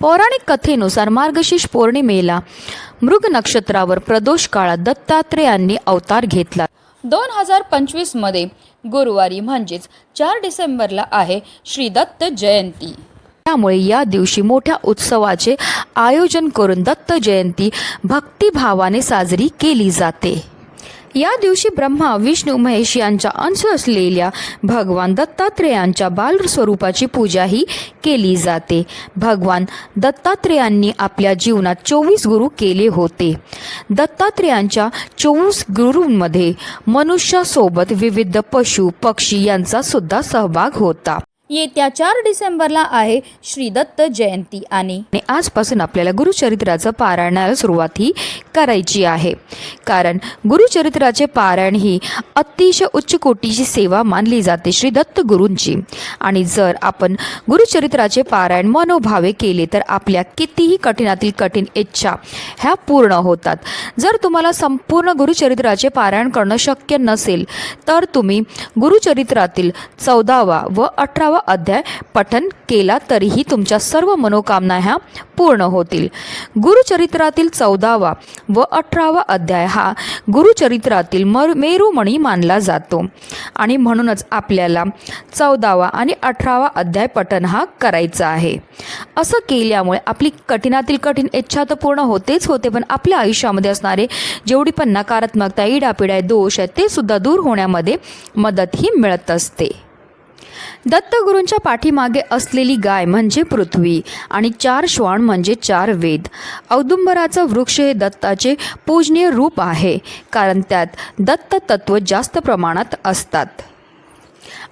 पौराणिक कथेनुसार मार्गशीर्ष पौर्णिमेला मृग नक्षत्रावर प्रदोष काळात दत्तात्रेयांनी अवतार घेतला. दोन हजार पंचवीसमध्ये गुरुवारी म्हणजेच चार डिसेंबरला आहे श्री दत्त जयंती. त्यामुळे या दिवशी मोठ्या उत्सवाचे आयोजन करून दत्त जयंती भक्तिभावाने साजरी केली जाते. या दिवशी ब्रह्मा विष्णू महेश यांचा अंश असलेल्या भगवान दत्तात्रेयांच्या बालस्वरूपाची पूजाही केली जाते. भगवान दत्तात्रेयांनी आपल्या जीवनात चोवीस गुरु केले होते. दत्तात्रेयांच्या चोवीस गुरूंमध्ये मनुष्यासोबत विविध पशु पक्षी यांचा सुद्धा सहभाग होता. येत्या चार डिसेंबरला आहे श्री दत्त जयंती आणि आणि आजपासून आपल्याला गुरुचरित्राचं पारायणाला सुरुवात ही करायची आहे. कारण गुरुचरित्राचे पारायण ही अतिशय उच्च कोटीची सेवा मानली जाते श्री दत्त गुरूंची. आणि जर आपण गुरुचरित्राचे पारायण मनोभावे केले तर आपल्या कितीही कठीणातील कठीण इच्छा ह्या पूर्ण होतात. जर तुम्हाला संपूर्ण गुरुचरित्राचे पारायण करणं शक्य नसेल तर तुम्ही गुरुचरित्रातील चौदावा व अठरावा अध्याय पठन केला तरीही तुमच्या सर्व मनोकामना ह्या पूर्ण होतील. गुरुचरित्रातील चौदावा व अठरावा अध्याय हा गुरुचरित्रातील मर मेरुमणी मानला जातो. आणि म्हणूनच आपल्याला चौदावा आणि अठरावा अध्याय पठन हा करायचा आहे. असं केल्यामुळे आपली कठीणातील कठीण इच्छा तर पूर्ण होतेच होते पण आपल्या आयुष्यामध्ये असणारे जेवढी पण नकारात्मकता इडापिडा दोष आहेत ते सुद्धा दूर होण्यामध्ये मदतही मिळत असते. दत्तगुरूंच्या पाठीमागे असलेली गाय म्हणजे पृथ्वी आणि चार श्वान म्हणजे चार वेद. औदुंबराचं वृक्ष हे दत्ताचे पूजनीय रूप आहे कारण त्यात दत्त तत्व जास्त प्रमाणात असतात.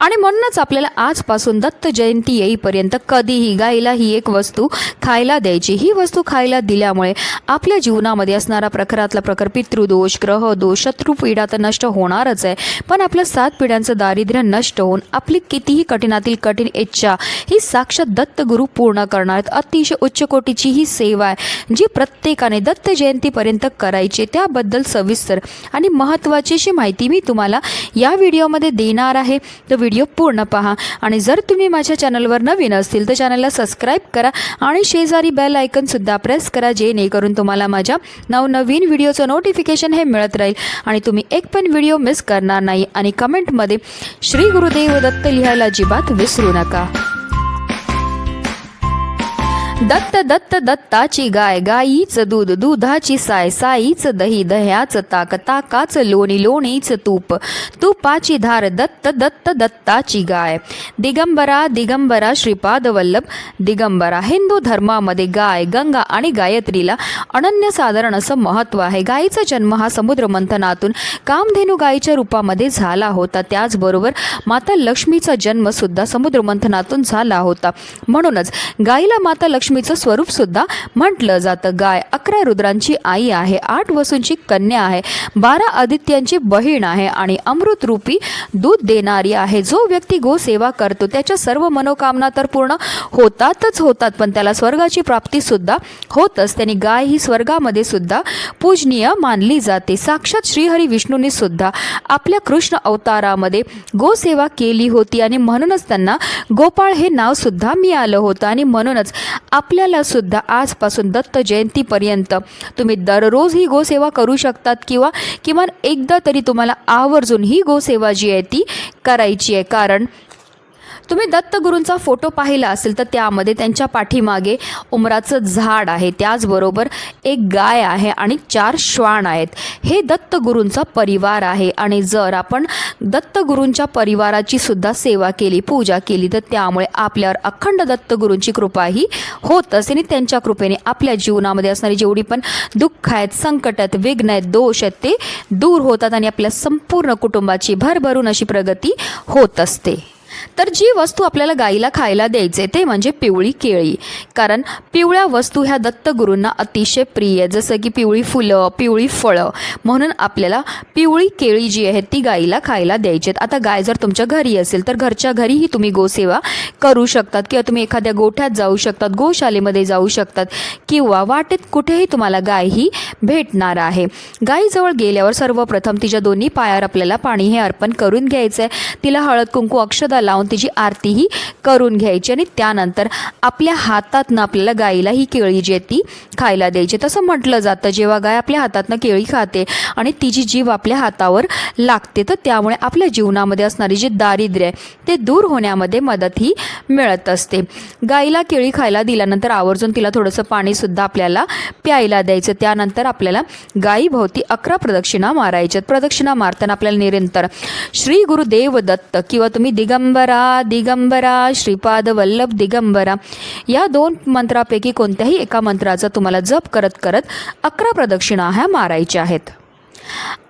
आणि म्हणूनच आपल्याला आजपासून दत्त जयंती येईपर्यंत कधीही गाईला ही एक वस्तू खायला द्यायची. ही वस्तू खायला दिल्यामुळे आपल्या जीवनामध्ये असणारा प्रखरातला प्रकार पितृदोष ग्रहदोष शत्रुपीडा तर नष्ट होणारच आहे. पण आपल्या सात पिढ्यांचं दारिद्र्य नष्ट होऊन आपली कितीही कठीणातील कठीण इच्छा ही साक्षात दत्तगुरू पूर्ण करणार आहेत. अतिशय उच्च कोटीची ही सेवा आहे जी प्रत्येकाने दत्त जयंतीपर्यंत करायची त्याबद्दल सविस्तर आणि महत्त्वाची अशी माहिती मी तुम्हाला या व्हिडिओमध्ये देणार आहे. तर व्हिडिओ पूर्ण पहा. आणि जर तुम्ही माझ्या चॅनलवर नवीन असतील तर चॅनलला सबस्क्राईब करा आणि शेजारी बेल आयकनसुद्धा प्रेस करा जेणेकरून तुम्हाला माझ्या नवनवीन व्हिडिओचं नोटिफिकेशन हे मिळत राहील. आणि तुम्ही एक पण व्हिडिओ मिस करणार नाही. आणि कमेंटमध्ये श्री गुरुदेव दत्त लिहायला अजिबात विसरू नका. दत्त दत्त दत्ताची गाय गाईचं दूध दुधाची साय साईचं दही दह्याचं ताक ताकाचं लोणी लोणीचं तूप. तुपाची धार दत्त दत्त दत्ताची गाय. दिगंबरा दिगंबरा श्रीपाद वल्लभ. दिगंबरा हिंदू धर्मामध्ये गाय गंगा आणि गायत्रीला अनन्यसाधारण असं महत्त्व आहे. गायीचा जन्म हा समुद्र मंथनातून कामधेनू गायीच्या रूपामध्ये झाला होता. त्याचबरोबर माता लक्ष्मीचा जन्म सुद्धा समुद्र मंथनातून झाला होता. म्हणूनच गायीला माता लक्ष्मी लक्ष्मीचं स्वरूप सुद्धा म्हटलं जातं. गाय अकरा रुद्रांची आई आहे आठ वसूंची कन्या आहे बारा आदित्यांची बहीण आहे आणि अमृत रूपी दूध देणारी आहे. जो व्यक्ती गोसेवा करतो त्याच्या सर्व मनोकामना तर पूर्ण होतातच होतात पण त्याला स्वर्गाची प्राप्ती सुद्धा होतच. त्यांनी गाय ही स्वर्गामध्ये सुद्धा पूजनीय मानली जाते. साक्षात श्रीहरी विष्णूंनी सुद्धा आपल्या कृष्ण अवतारामध्ये गोसेवा केली होती आणि म्हणूनच त्यांना गोपाळ हे नाव सुद्धा मिळालं होतं. आणि म्हणूनच आपल्याला सुद्धा आजपासून दत्त जयंतीपर्यंत तुम्ही दररोज ही गोसेवा करू शकतात किंवा किमान एकदा तरी तुम्हाला आवर्जून ही गोसेवा जी आहे ती करायची आहे. कारण तुम्ही दत्तगुरूंचा फोटो पाहिला असेल तर त्यामध्ये त्यांच्या पाठीमागे उमराचं झाड आहे. त्याचबरोबर एक गाय आहे आणि चार श्वान आहेत. हे दत्तगुरूंचा परिवार आहे आणि जर आपण दत्तगुरूंच्या परिवाराची सुद्धा सेवा केली पूजा केली तर त्यामुळे आपल्यावर अखंड दत्तगुरूंची कृपा ही होत असते आणि त्यांच्या कृपेने आपल्या जीवनामध्ये असणारी जेवढी पण दुःख आहेत संकट आहेत विघ्न आहेत दोष आहेत ते दूर होतात आणि आपल्या संपूर्ण कुटुंबाची भरभरून अशी प्रगती होत असते. तर जी वस्तू आपल्याला गाईला खायला द्यायचे ते म्हणजे पिवळी केळी. कारण पिवळ्या वस्तू ह्या दत्तगुरूंना अतिशय प्रिय जसं की पिवळी फुलं पिवळी फळं. म्हणून आपल्याला पिवळी केळी जी आहे ती गाईला खायला द्यायची आहेत. आता गाय जर तुमच्या घरी असेल तर घरच्या घरीही तुम्ही गोसेवा करू शकतात किंवा तुम्ही एखाद्या गोठ्यात जाऊ शकतात गोशालेमध्ये जाऊ शकतात किंवा वाटेत कुठेही तुम्हाला गाय ही भेटणार आहे. गायीजवळ गेल्यावर सर्वप्रथम तिच्या दोन्ही पायावर आपल्याला पाणी हे अर्पण करून घ्यायचं आहे तिला हळद कुंकू अक्षदाला लावून तिची आरतीही करून घ्यायची आणि त्यानंतर आपल्या हातातनं आपल्याला गाईला ही केळी जी आहे ती खायला द्यायची. तसं म्हटलं जातं जेव्हा गाय आपल्या हातातनं केळी खाते आणि तिची जीव आपल्या हातावर लागते तर त्यामुळे आपल्या जीवनामध्ये असणारी जी दारिद्र्य आहे ते दूर होण्यामध्ये मदत ही मिळत असते. गाईला केळी खायला दिल्यानंतर आवर्जून तिला थोडंसं पाणीसुद्धा आपल्याला प्यायला द्यायचं. त्यानंतर आपल्याला गायीभोवती अकरा प्रदक्षिणा मारायच्यात प्रदक्षिणा मारताना आपल्याला निरंतर श्री गुरुदेव दत्त किंवा तुम्ही दिगंबरा दिगंबरा श्रीपाद वल्लभ दिगंबरा. या दोन मंत्रापैकी कोणत्याही एका मंत्राचा तुम्हाला जप करत करत अकरा प्रदक्षिणा ह्या मारायच्या आहेत.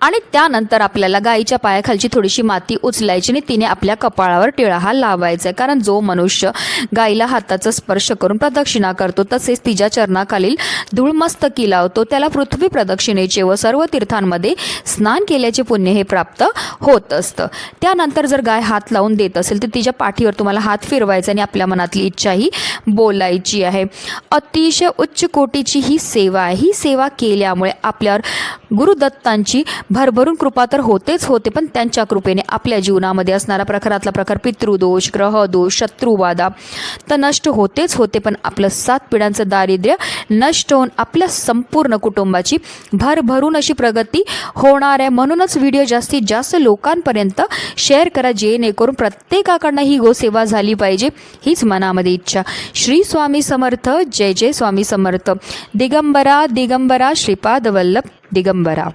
आणि त्यानंतर आपल्याला गाईच्या पायाखालची थोडीशी माती उचलायची आणि तिने आपल्या कपाळावर टिळा हा लावायचा आहे. कारण जो मनुष्य गाईला हाताचा स्पर्श करून प्रदक्षिणा करतो तसेच तिच्या चरणाखालील धूळमस्तकी लावतो त्याला पृथ्वी प्रदक्षिणेचे व सर्व तीर्थांमध्ये स्नान केल्याचे पुण्य हे प्राप्त होत असतं. त्यानंतर जर गाय हात लावून देत असेल तर तिच्या पाठीवर तुम्हाला हात फिरवायचा आणि आपल्या मनातली इच्छाही बोलायची आहे. अतिशय उच्च कोटीची ही सेवा आहे. ही सेवा केल्यामुळे आपल्यावर गुरुदत्तांची भरभरून कृपा तर होतेच होते पण त्यांच्या कृपेने आपल्या जीवनामध्ये असणारा प्रकारातला प्रकार पितृदोष ग्रहदोष शत्रुवादा तर नष्ट होतेच होते पण आपलं सात पिढ्यांचं दारिद्र्य नष्ट होऊन आपल्या संपूर्ण कुटुंबाची भरभरून अशी प्रगती होणार आहे. म्हणूनच व्हिडिओ जास्तीत जास्त लोकांपर्यंत शेअर करा जेणेकरून प्रत्येकाकडनं ही गोसेवा झाली पाहिजे हीच मनामध्ये इच्छा. श्री स्वामी समर्थ जय जय स्वामी समर्थ. दिगंबरा दिगंबरा श्रीपाद वल्लभ. दिगंबरा.